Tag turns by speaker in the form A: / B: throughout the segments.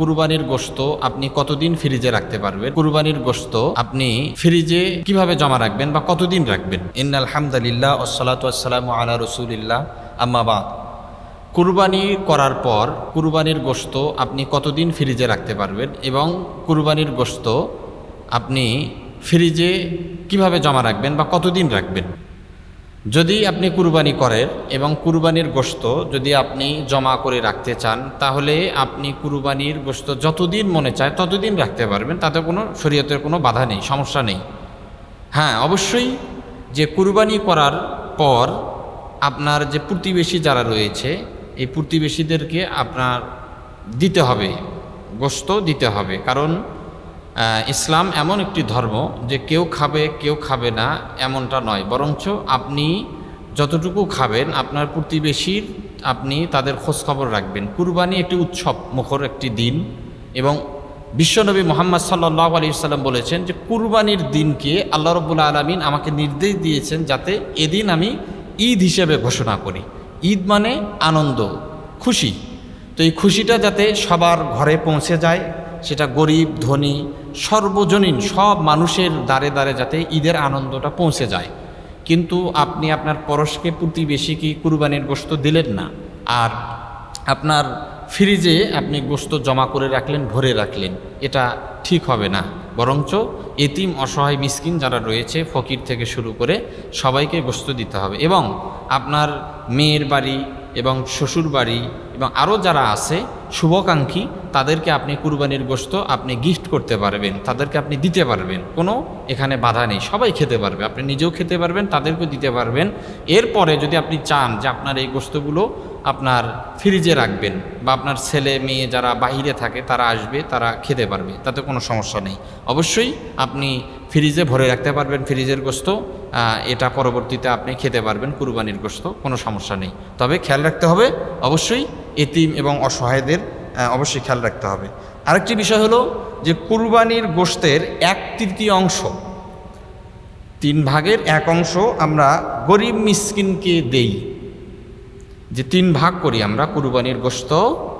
A: কুরবানির গোশত আপনি কতদিন ফ্রিজে রাখতে পারবেন? কুরবানির গোশত আপনি ফ্রিজে কীভাবে জমা রাখবেন বা কতদিন রাখবেন? ইন আলহামদুলিল্লাহ ওসালাতাম আলা রসুলিল্লাহ। আম্মাবাদ কুরবানি করার পর কুরবানির গোশত আপনি কতদিন ফ্রিজে রাখতে পারবেন এবং কুরবানির গোশত আপনি ফ্রিজে কীভাবে জমা রাখবেন বা কতদিন রাখবেন? যদি আপনি কুরবানি করেন এবং কুরবানির গোশত যদি আপনি জমা করে রাখতে চান, তাহলে আপনি কুরবানির গোশত যতদিন মনে চায় ততদিন রাখতে পারবেন, তাতে কোনো শরীয়তের কোনো বাধা নেই, সমস্যা নেই। হ্যাঁ অবশ্যই যে কুরবানি করার পর আপনার যে প্রতিবেশী যারা রয়েছে, এই প্রতিবেশীদেরকে আপনার দিতে হবে, গোশত দিতে হবে। কারণ ইসলাম এমন একটি ধর্ম যে কেউ খাবে কেউ খাবে না এমনটা নয়। বরঞ্চ আপনি যতটুকু খাবেন, আপনার প্রতিবেশীর আপনি তাদের খোঁজখবর রাখবেন। কুরবানি একটি উৎসব, মুখর একটি দিন এবং বিশ্বনবী মোহাম্মদ সাল্লাহ আলী সাল্লাম বলেছেন যে কুরবানির দিনকে আল্লাহ রব্বুল্লা আলমিন আমাকে নির্দেশ দিয়েছেন যাতে এদিন আমি ঈদ হিসেবে ঘোষণা করি। ঈদ মানে আনন্দ, খুশি। তো এই খুশিটা যাতে সবার ঘরে পৌঁছে যায়, সেটা গরিব, ধনী সর্বজনীন সব মানুষের দ্বারে দ্বারে যাতে ঈদের আনন্দটা পৌঁছে যায়। কিন্তু আপনি আপনার পরশকে প্রতিবেশীকে কুরবানির গোশত দিলেন না। আর আপনার ফ্রিজে আপনি গোশত জমা করে রাখলেন, ভরে রাখলেন, এটা ঠিক হবে না। বরঞ্চ এতিম অসহায় মিসকিন যারা রয়েছে, ফকির থেকে শুরু করে সবাইকে গোশত দিতে হবে। এবং আপনার মেয়ের বাড়ি এবং শ্বশুর বাড়ি এবং আরও যারা আছে শুভাকাঙ্ক্ষী তাদেরকে আপনি কুরবানির গোশত আপনি গিফট করতে পারবেন তাদেরকে আপনি দিতে পারবেন। কোনো এখানে বাধা নেই সবাই খেতে পারবে। আপনি নিজেও খেতে পারবেন তাদেরকেও দিতে পারবেন। এরপরে যদি আপনি চান যে আপনার এই গোশতগুলো আপনার ফ্রিজে রাখবেন বা আপনার ছেলে মেয়ে যারা বাহিরে থাকে তারা আসবে তারা খেতে পারবে তাতে কোনো সমস্যা নেই। অবশ্যই আপনি ফ্রিজে ভরে রাখতে পারবেন ফ্রিজের আহ, এটা পরবর্তীতে আপনি খেতে পারবেন কুরবানির গোস্ত কোনো সমস্যা নেই। তবে খেয়াল রাখতে হবে অবশ্যই এতিম এবং অসহায়দের অবশ্যই খেয়াল রাখতে হবে। আরেকটি বিষয় হলো যে কুরবানির গোশতের এক তৃতীয় অংশ, তিন ভাগের এক অংশ আমরা গরিব মিসকিনকে দেই। যে তিন ভাগ করি আমরা, কুরবানির গোশত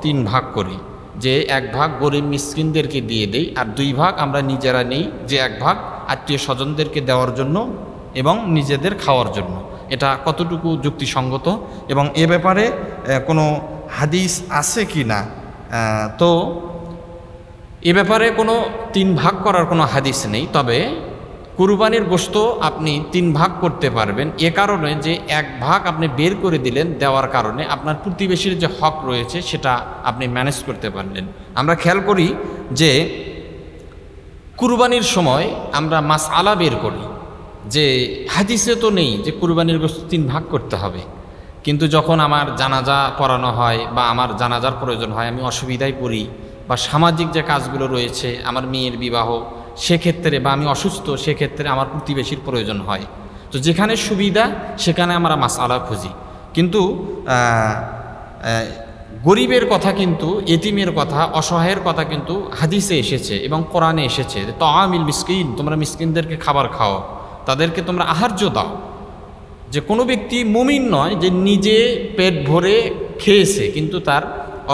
A: তিন ভাগ করি। যে এক ভাগ গরিব মিসকিনদেরকে দিয়ে দেই আর দুই ভাগ আমরা নিজেরা নেই, যে এক ভাগ আত্মীয় স্বজনদেরকে দেওয়ার জন্য এবং নিজেদের খাওয়ার জন্য। এটা কতটুকু যুক্তিসঙ্গত এবং এ ব্যাপারে কোনো হাদিস আছে কি না? তো এ ব্যাপারে কোনো তিন ভাগ করার কোনো হাদিস নেই। তবে কুরবানির গোশত আপনি তিন ভাগ করতে পারবেন। এ কারণে যে এক ভাগ আপনি বের করে দিলেন দেওয়ার কারণে আপনার প্রতিবেশীর যে হক রয়েছে সেটা আপনি ম্যানেজ করতে পারলেন। আমরা খেয়াল করি যে কুরবানির সময় আমরা মাস আলা বের করি। যে হাদিসে তো নেই যে কুরবানির গোশত তিন ভাগ করতে হবে। কিন্তু যখন আমার জানাজা পড়ানো হয় বা আমার জানাজার প্রয়োজন হয়, আমি অসুবিধায় পড়ি বা সামাজিক যে কাজগুলো রয়েছে, আমার মেয়ের বিবাহ, সেক্ষেত্রে বা আমি অসুস্থ, সেক্ষেত্রে আমার প্রতিবেশীর প্রয়োজন হয়। তো যেখানে সুবিধা, সেখানে আমরা মাস আলা খুঁজি। কিন্তু গরিবের কথা কিন্তু, এতিমের কথা, অসহায়ের কথা কিন্তু হাদিসে এসেছে এবং কোরআনে এসেছে যে আমিল মিসকিন, তোমরা মিসকিনদেরকে খাবার খাও, তাদেরকে তোমরা আহার্য দাও। যে কোনো ব্যক্তি মুমিন নয় যে নিজে পেট ভরে খেয়েছে, কিন্তু তার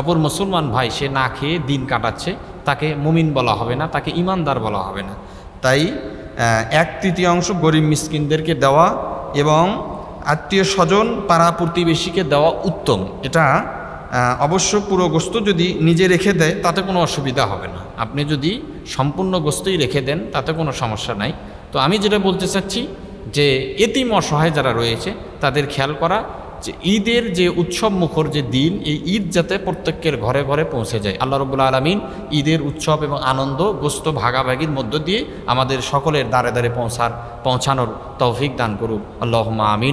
A: অপর মুসলমান ভাই সে না খেয়ে দিন কাটাচ্ছে, তাকে মুমিন বলা হবে না, তাকে ইমানদার বলা হবে না। তাই এক তৃতীয়াংশ গরিব মিসকিনদেরকে দেওয়া এবং আত্মীয় স্বজন, পাড়া প্রতিবেশীকে দেওয়া উত্তম। এটা অবশ্য পুরো গোস্ত যদি নিজে রেখে দেয়, তাতে কোনো অসুবিধা হবে না। আপনি যদি সম্পূর্ণ গোস্তই রেখে দেন, তাতে কোনো সমস্যা নাই। তো আমি যেটা বলতে চাচ্ছি যে এতিম অসহায় যারা রয়েছে, তাদের খেয়াল করা যে ঈদের যে উৎসব মুখর যে দিন, এই ঈদ যাতে প্রত্যেকের ঘরে ঘরে পৌঁছে যায়। আল্লাহ রবুল্লা আলমিন ঈদের উৎসব এবং আনন্দ, গোস্ত, ভাগাভাগির মধ্য দিয়ে আমাদের সকলের দ্বারে দ্বারে পৌঁছার, পৌঁছানোর তৌফিক দান করুক। আল্লাহ আমিন।